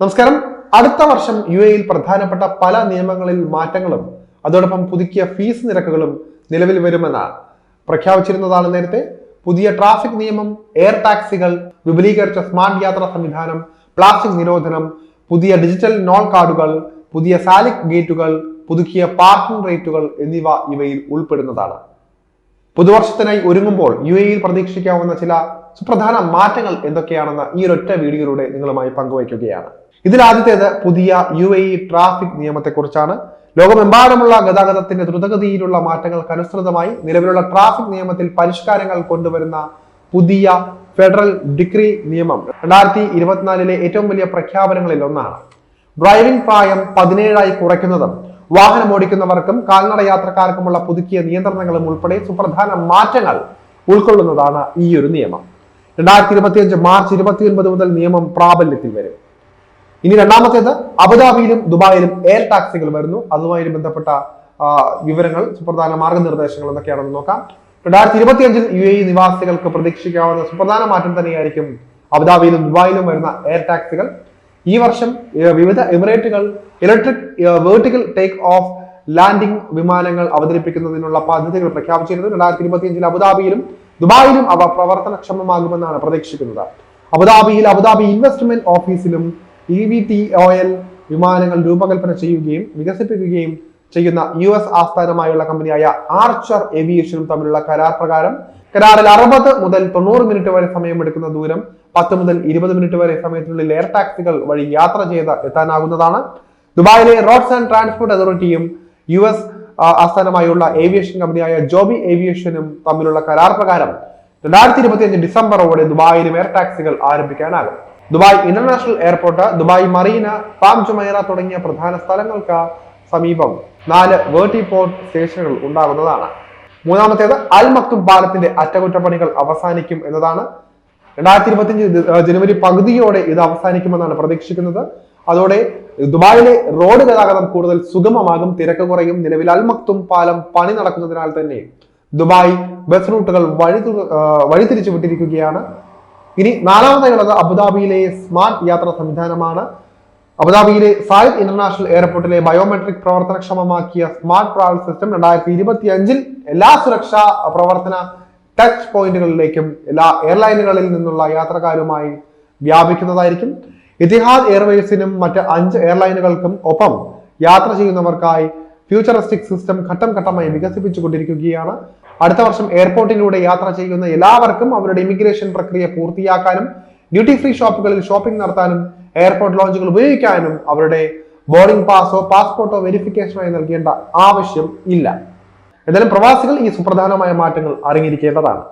നമസ്കാരം. അടുത്ത വർഷം യു എയിൽ പ്രധാനപ്പെട്ട പല നിയമങ്ങളിൽ മാറ്റങ്ങളും അതോടൊപ്പം പുതുക്കിയ ഫീസ് നിരക്കുകളും നിലവിൽ വരുമെന്ന് പ്രഖ്യാപിച്ചിരുന്നതാണ് നേരത്തെ. പുതിയ ട്രാഫിക് നിയമം എയർ ടാക്സികൾ വിപുലീകരിച്ച സ്മാർട്ട് യാത്രാ സംവിധാനം പ്ലാസ്റ്റിക് നിരോധനം പുതിയ ഡിജിറ്റൽ നോൺ കാർഡുകൾ പുതിയ സാലിക് ഗേറ്റുകൾ പുതുക്കിയ പാർക്കിംഗ് റേറ്റുകൾ എന്നിവ ഇവയിൽ ഉൾപ്പെടുന്നതാണ്. പുതുവർഷത്തിനായി ഒരുങ്ങുമ്പോൾ യു എയിൽ പ്രതീക്ഷിക്കാവുന്ന ചില സുപ്രധാന മാറ്റങ്ങൾ എന്തൊക്കെയാണെന്ന് ഈ ഒരൊറ്റ വീഡിയോയിലൂടെ നിങ്ങളുമായി പങ്കുവയ്ക്കുകയാണ്. ഇതിൽ ആദ്യത്തേത് പുതിയ യു എ ട്രാഫിക് നിയമത്തെക്കുറിച്ചാണ്. ലോകമെമ്പാടുമുള്ള ഗതാഗതത്തിന്റെ ദ്രുതഗതിയിലുള്ള മാറ്റങ്ങൾക്ക് അനുസൃതമായി നിലവിലുള്ള ട്രാഫിക് നിയമത്തിൽ പരിഷ്കാരങ്ങൾ കൊണ്ടുവരുന്ന പുതിയ ഫെഡറൽ ഡിഗ്രി നിയമം രണ്ടായിരത്തി ഇരുപത്തിനാലിലെ ഏറ്റവും വലിയ പ്രഖ്യാപനങ്ങളിൽ ഒന്നാണ്. ഡ്രൈവിംഗ് പ്രായം പതിനേഴായി കുറയ്ക്കുന്നതും വാഹനം ഓടിക്കുന്നവർക്കും കാൽനട യാത്രക്കാർക്കുമുള്ള പുതുക്കിയ നിയന്ത്രണങ്ങളും ഉൾപ്പെടെ സുപ്രധാന മാറ്റങ്ങൾ ഉൾക്കൊള്ളുന്നതാണ് ഈ ഒരു നിയമം. രണ്ടായിരത്തി ഇരുപത്തിയഞ്ച് മാർച്ച് ഇരുപത്തിയൊൻപത് മുതൽ നിയമം പ്രാബല്യത്തിൽ വരും. ഇനി രണ്ടാമത്തേത് അബുദാബിയിലും ദുബായിലും എയർ ടാക്സികൾ വരുന്നു. അതുമായി ബന്ധപ്പെട്ട വിവരങ്ങൾ സുപ്രധാന മാർഗനിർദ്ദേശങ്ങൾ എന്തൊക്കെയാണെന്ന് നോക്കാം. രണ്ടായിരത്തി ഇരുപത്തിയഞ്ചിൽ യു എ നിവാസികൾക്ക് പ്രതീക്ഷിക്കാവുന്ന സുപ്രധാന മാറ്റം തന്നെയായിരിക്കും അബുദാബിയിലും ദുബായിലും വരുന്ന എയർ ടാക്സികൾ. ഈ വർഷം വിവിധ എമിറേറ്റുകൾ electric vertical take off landing വിമാനങ്ങൾ അവതരിപ്പിക്കുന്നതിനുള്ള പദ്ധതികൾ പ്രഖ്യാപിച്ചിരുന്നു. രണ്ടായിരത്തി ഇരുപത്തിയഞ്ചിൽ അബുദാബിയിലും ദുബായിലും അവ പ്രവർത്തനക്ഷമമാകുമെന്നാണ് പ്രതീക്ഷിക്കുന്നത്. അബുദാബിയിൽ അബുദാബി ഇൻവെസ്റ്റ്മെന്റ് ഓഫീസിലും ഇ വി ടി ഓയിൽ വിമാനങ്ങൾ രൂപകൽപ്പന ചെയ്യുകയും വികസിപ്പിക്കുകയും ചെയ്യുന്ന യു എസ് ആസ്ഥാനമായുള്ള കമ്പനിയായ ആർച്ചർ ഏവിയേഷനും തമ്മിലുള്ള കരാർ പ്രകാരം കരാറിൽ അറുപത് മുതൽ തൊണ്ണൂറ് മിനിറ്റ് വരെ സമയമെടുക്കുന്ന ദൂരം പത്ത് മുതൽ ഇരുപത് മിനിറ്റ് വരെ സമയത്തിനുള്ളിൽ എയർ ടാക്സികൾ വഴി യാത്ര ചെയ്ത് എത്താനാകുന്നതാണ്. ദുബായിലെ റോഡ്സ് ആൻഡ് ട്രാൻസ്പോർട്ട് അതോറിറ്റിയും യു എസ് ആസ്ഥാനമായുള്ള ഏവിയേഷൻ കമ്പനിയായ ജോബി ഏവിയേഷനും തമ്മിലുള്ള കരാർ പ്രകാരം രണ്ടായിരത്തി ഇരുപത്തിയഞ്ച് ഡിസംബറോടെ ദുബായിലും എയർ ടാക്സികൾ ആരംഭിക്കാനാകും. Dubai international airport Dubai Marina Palm Jumeirah തുടങ്ങിയ പ്രധാന സ്ഥലങ്ങൾക്ക് സമീപം നാല് വേർട്ടിപോർട്ട് സ്റ്റേഷനുകൾ ഉണ്ടാകുന്നതാണ്. മൂന്നാമത്തേത് അൽ മക്തും പാലത്തിന്റെ അറ്റകുറ്റപ്പണികൾ അവസാനിക്കും എന്നതാണ് രണ്ടായിരത്തി ഇരുപത്തിയഞ്ച് ജനുവരി പകുതിയോടെ ഇത് അവസാനിക്കുമെന്നാണ് പ്രതീക്ഷിക്കുന്നത്. അതോടെ ദുബായിലെ റോഡ് ഗതാഗതം കൂടുതൽ സുഗമമാകും തിരക്ക് കുറയും നിലവിൽ അൽമക്തും പാലം പണി നടക്കുന്നതിനാൽ തന്നെ ദുബായ് ബസ് റൂട്ടുകൾ വഴി വഴിതിരിച്ചു വിട്ടിരിക്കുകയാണ്. ഇനി നാലാമതായി ഉള്ളത് അബുദാബിയിലെ സ്മാർട്ട് യാത്രാ സംവിധാനമാണ്. അബുദാബിയിലെ സായിദ് ഇന്റർനാഷണൽ എയർപോർട്ടിലെ ബയോമെട്രിക് പ്രവർത്തനക്ഷമമാക്കിയ സ്മാർട്ട് ട്രാവൽ സിസ്റ്റം രണ്ടായിരത്തി ഇരുപത്തി അഞ്ചിൽ എല്ലാ സുരക്ഷാ പ്രവർത്തന ടച്ച് പോയിന്റുകളിലേക്കും എല്ലാ എയർലൈനുകളിൽ നിന്നുള്ള യാത്രക്കാരുമായി വ്യാപിക്കുന്നതായിരിക്കും. ഇതിഹാദ് എയർവേസിനും മറ്റ് അഞ്ച് എയർലൈനുകൾക്കും ഒപ്പം യാത്ര ചെയ്യുന്നവർക്കായി ഫ്യൂച്ചറിസ്റ്റിക് സിസ്റ്റം ഘട്ടം ഘട്ടമായി വികസിപ്പിച്ചുകൊണ്ടിരിക്കുകയാണ്. അടുത്ത വർഷം എയർപോർട്ടിലൂടെ യാത്ര ചെയ്യുന്ന എല്ലാവർക്കും അവരുടെ ഇമിഗ്രേഷൻ പ്രക്രിയ പൂർത്തിയാക്കാനും ഡ്യൂട്ടി ഫ്രീ ഷോപ്പുകളിൽ ഷോപ്പിംഗ് നടത്താനും എയർപോർട്ട് ലോഞ്ചുകൾ ഉപയോഗിക്കാനും അവരുടെ ബോർഡിംഗ് പാസോ പാസ്പോർട്ടോ വെരിഫിക്കേഷനായി നൽകേണ്ട ആവശ്യം ഇല്ല. എന്നാലും പ്രവാസികൾ ഈ സുപ്രധാനമായ മാറ്റങ്ങൾ അറിഞ്ഞിരിക്കേണ്ടതാണ്.